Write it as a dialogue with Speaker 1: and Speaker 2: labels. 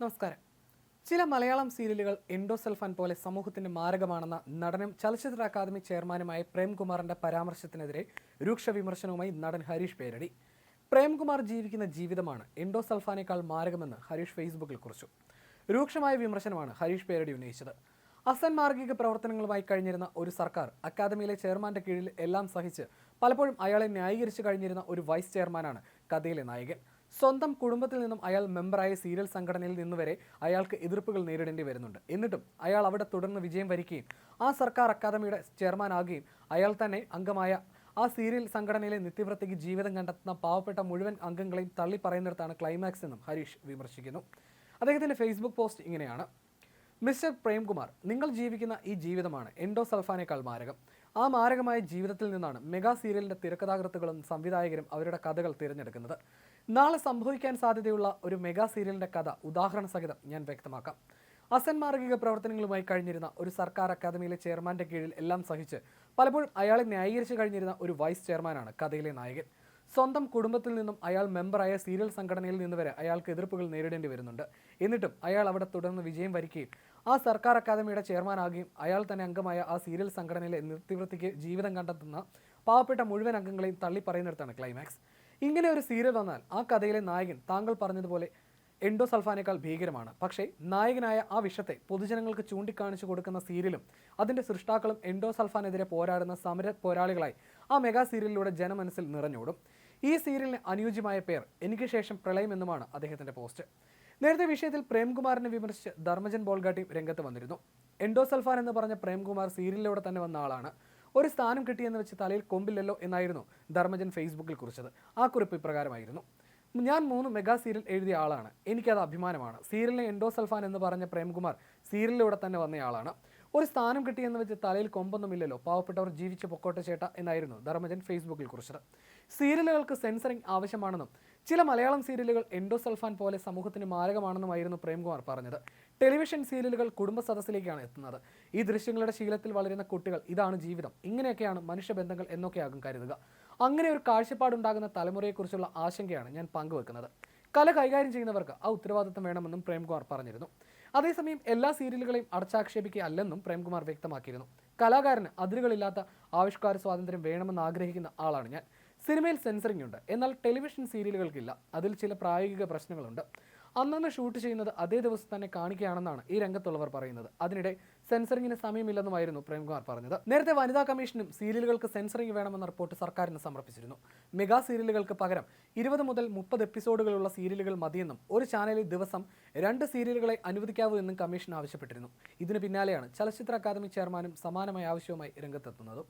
Speaker 1: നമസ്കാരം. ചില മലയാളം സീരിയലുകൾ എൻഡോസൽഫാൻ പോലെ സമൂഹത്തിന്റെ മാരകമാണെന്ന നടനും ചലച്ചിത്ര അക്കാദമി ചെയർമാനുമായ പ്രേംകുമാറിന്റെ പരാമർശത്തിനെതിരെ രൂക്ഷ വിമർശനവുമായി നടൻ ഹരീഷ് പേരടി. പ്രേംകുമാർ ജീവിക്കുന്ന ജീവിതമാണ് എൻഡോസൽഫാനേക്കാൾ മാരകമെന്ന് ഹരീഷ് ഫേസ്ബുക്കിൽ കുറിച്ചു. രൂക്ഷമായ വിമർശനമാണ് ഹരീഷ് പേരടി ഉന്നയിച്ചത്. അസന്മാർഗിക പ്രവർത്തനങ്ങളുമായി കഴിഞ്ഞിരുന്ന ഒരു സർക്കാർ അക്കാദമിയിലെ ചെയർമാന്റെ കീഴിൽ എല്ലാം സഹിച്ച് പലപ്പോഴും അയാളെ ന്യായീകരിച്ചു കഴിഞ്ഞിരുന്ന ഒരു വൈസ് ചെയർമാനാണ് കഥയിലെ നായകൻ. സ്വന്തം കുടുംബത്തിൽ നിന്നും അയാൾ മെമ്പറായ സീരിയൽ സംഘടനയിൽ നിന്ന് വരെ അയാൾക്ക് എതിർപ്പുകൾ നേരിടേണ്ടി വരുന്നുണ്ട്. എന്നിട്ടും അയാൾ അവിടെ തുടർന്ന് വിജയം വരിക്കുകയും ആ സർക്കാർ അക്കാദമിയുടെ ചെയർമാൻ ആകുകയും അയാൾ തന്നെ അംഗമായ ആ സീരിയൽ സംഘടനയിലെ നിത്യവൃത്തിക്ക് ജീവിതം കണ്ടെത്തുന്ന പാവപ്പെട്ട മുഴുവൻ അംഗങ്ങളെയും തള്ളി പറയുന്നിടത്താണ് ക്ലൈമാക്സ് എന്നും ഹരീഷ് വിമർശിക്കുന്നു. അദ്ദേഹത്തിന്റെ ഫേസ്ബുക്ക് പോസ്റ്റ് ഇങ്ങനെയാണ്. മിസ്റ്റർ പ്രേംകുമാർ നിങ്ങൾ ജീവിക്കുന്ന ഈ ജീവിതമാണ് എൻഡോസൾഫാനേക്കാൾ മാരകം. ആ മാരകമായ ജീവിതത്തിൽ നിന്നാണ് മെഗാ സീരിയലിന്റെ തിരക്കഥാകൃത്തുകളും സംവിധായകരും അവരുടെ കഥകൾ തിരഞ്ഞെടുക്കുന്നത്. നാളെ സംഭവിക്കാൻ സാധ്യതയുള്ള ഒരു മെഗാ സീരിയലിന്റെ കഥ ഉദാഹരണ സഹിതം ഞാൻ വ്യക്തമാക്കാം. അസന്മാർഗിക പ്രവർത്തനങ്ങളുമായി കഴിഞ്ഞിരുന്ന ഒരു സർക്കാർ അക്കാദമിയിലെ ചെയർമാന്റെ കീഴിൽ എല്ലാം സഹിച്ച് പലപ്പോഴും അയാളെ ന്യായീകരിച്ച് കഴിഞ്ഞിരുന്ന ഒരു വൈസ് ചെയർമാനാണ് കഥയിലെ നായകൻ. സ്വന്തം കുടുംബത്തിൽ നിന്നും അയാൾ മെമ്പറായ സീരിയൽ സംഘടനയിൽ നിന്ന് വരെ അയാൾക്ക് എതിർപ്പുകൾ നേരിടേണ്ടി വരുന്നുണ്ട്. എന്നിട്ടും അയാൾ അവിടെ തുടർന്ന് വിജയം വരിക്കുകയും ആ സർക്കാർ അക്കാദമിയുടെ ചെയർമാനാകുകയും അയാൾ തന്നെ അംഗമായ ആ സീരിയൽ സംഘടനയിലെ നിർത്തിവൃത്തിക്ക് ജീവിതം കണ്ടെത്തുന്ന പാവപ്പെട്ട മുഴുവൻ അംഗങ്ങളെയും തള്ളിപ്പറയുന്നിടത്താണ് ക്ലൈമാക്സ് ഇങ്ങനെ ഒരു സീരിയൽ വന്നാൽ ആ കഥയിലെ നായകൻ താങ്കൾ പറഞ്ഞതുപോലെ എൻഡോസൾഫാനേക്കാൾ ഭീകരമാണ്. പക്ഷേ നായകനായ ആ വിഷത്തെ പൊതുജനങ്ങൾക്ക് ചൂണ്ടിക്കാണിച്ചു കൊടുക്കുന്ന സീരിയലും അതിന്റെ സൃഷ്ടാക്കളും എൻഡോസൾഫാനെതിരെ പോരാടുന്ന സമര പോരാളികളായി ആ മെഗാ സീരിയലിലൂടെ ജനമനസ്സിൽ നിറഞ്ഞോടും. ഈ സീരിയലിന് അനുയോജ്യമായ പേർ എനിക്ക് ശേഷം പ്രളയം എന്നുമാണ് അദ്ദേഹത്തിന്റെ പോസ്റ്റ്. നേരത്തെ വിഷയത്തിൽ പ്രേംകുമാറിനെ വിമർശിച്ച് ധർമ്മജൻ ബോൾഗാട്ടിയും രംഗത്ത് വന്നിരുന്നു. എൻഡോസൽഫാൻ എന്ന് പറഞ്ഞ പ്രേംകുമാർ സീരിയലിലൂടെ തന്നെ വന്ന ആളാണ്. ഒരു സ്ഥാനം കിട്ടിയെന്ന് വെച്ച് തലയിൽ കൊമ്പില്ലല്ലോ എന്നായിരുന്നു ധർമ്മജൻ ഫേസ്ബുക്കിൽ കുറിച്ചത്. ആ കുറിപ്പ് ഇപ്രകാരമായിരുന്നു. ഞാൻ മൂന്ന് മെഗാ സീരിയൽ എഴുതിയ ആളാണ്. എനിക്കത് അഭിമാനമാണ്. സീരിയലിനെ എൻഡോസൽഫാൻ എന്ന് പറഞ്ഞ പ്രേംകുമാർ സീരിയലിലൂടെ തന്നെ വന്നയാളാണ് ഒരു സ്ഥാനം കിട്ടിയെന്ന് വെച്ച് തലയിൽ കൊമ്പൊന്നുമില്ലല്ലോ. പാവപ്പെട്ടവർ ജീവിച്ച് പൊക്കോട്ടെ ചേട്ട എന്നായിരുന്നു ധർമ്മജൻ ഫേസ്ബുക്കിൽ കുറിച്ചത്. സീരിയലുകൾക്ക് സെൻസറിംഗ് ആവശ്യമാണെന്നും ചില മലയാളം സീരിയലുകൾ എൻഡോസൾഫാൻ പോലെ സമൂഹത്തിന് മാരകമാണെന്നുമായിരുന്നു പ്രേംകുമാർ പറഞ്ഞത്. ടെലിവിഷൻ സീരിയലുകൾ കുടുംബ സദസ്സിലേക്കാണ് എത്തുന്നത്. ഈ ദൃശ്യങ്ങളുടെ ശീലത്തിൽ വളരുന്ന കുട്ടികൾ ഇതാണ് ജീവിതം. ഇങ്ങനെയൊക്കെയാണ് മനുഷ്യബന്ധങ്ങൾ എന്നൊക്കെയാകും കരുതുക. അങ്ങനെ ഒരു കാഴ്ചപ്പാടുണ്ടാകുന്ന തലമുറയെക്കുറിച്ചുള്ള ആശങ്കയാണ് ഞാൻ പങ്കുവെക്കുന്നത്. കല കൈകാര്യം ചെയ്യുന്നവർക്ക് ആ ഉത്തരവാദിത്തം വേണമെന്നും പ്രേംകുമാർ പറഞ്ഞിരുന്നു. അതേസമയം എല്ലാ സീരിയലുകളെയും അടച്ചാക്ഷേപിക്കുക അല്ലെന്നും പ്രേംകുമാർ വ്യക്തമാക്കിയിരുന്നു. കലാകാരന് അതിരുകളില്ലാത്ത ആവിഷ്കാര സ്വാതന്ത്ര്യം വേണമെന്ന് ആഗ്രഹിക്കുന്ന ആളാണ് ഞാൻ. സിനിമയിൽ സെൻസറിംഗ് ഉണ്ട്. എന്നാൽ ടെലിവിഷൻ സീരിയലുകൾക്കില്ല. അതിൽ ചില പ്രായോഗിക പ്രശ്നങ്ങളുണ്ട്. അന്നന്ന് ഷൂട്ട് ചെയ്യുന്നത് അതേ ദിവസം തന്നെ കാണിക്കുകയാണെന്നാണ് ഈ രംഗത്തുള്ളവർ പറയുന്നത്. അതിനിടെ സെൻസറിങ്ങിന് സമയമില്ലെന്നുമായിരുന്നു പ്രേംകുമാർ പറഞ്ഞത്. നേരത്തെ വനിതാ കമ്മീഷനും സീരിയലുകൾക്ക് സെൻസറിംഗ് വേണമെന്ന റിപ്പോർട്ട് സർക്കാരിന് സമർപ്പിച്ചിരുന്നു. മെഗാ സീരിയലുകൾക്ക് പകരം ഇരുപത് മുതൽ മുപ്പത് എപ്പിസോഡുകളുള്ള സീരിയലുകൾ മതിയെന്നും ഒരു ചാനലിൽ ദിവസം രണ്ട് സീരിയലുകളെ അനുവദിക്കാവൂ എന്നും കമ്മീഷൻ ആവശ്യപ്പെട്ടിരുന്നു. ഇതിന് പിന്നാലെയാണ് ചലച്ചിത്ര അക്കാദമി ചെയർമാനും സമാനമായ ആവശ്യവുമായി രംഗത്തെത്തുന്നത്.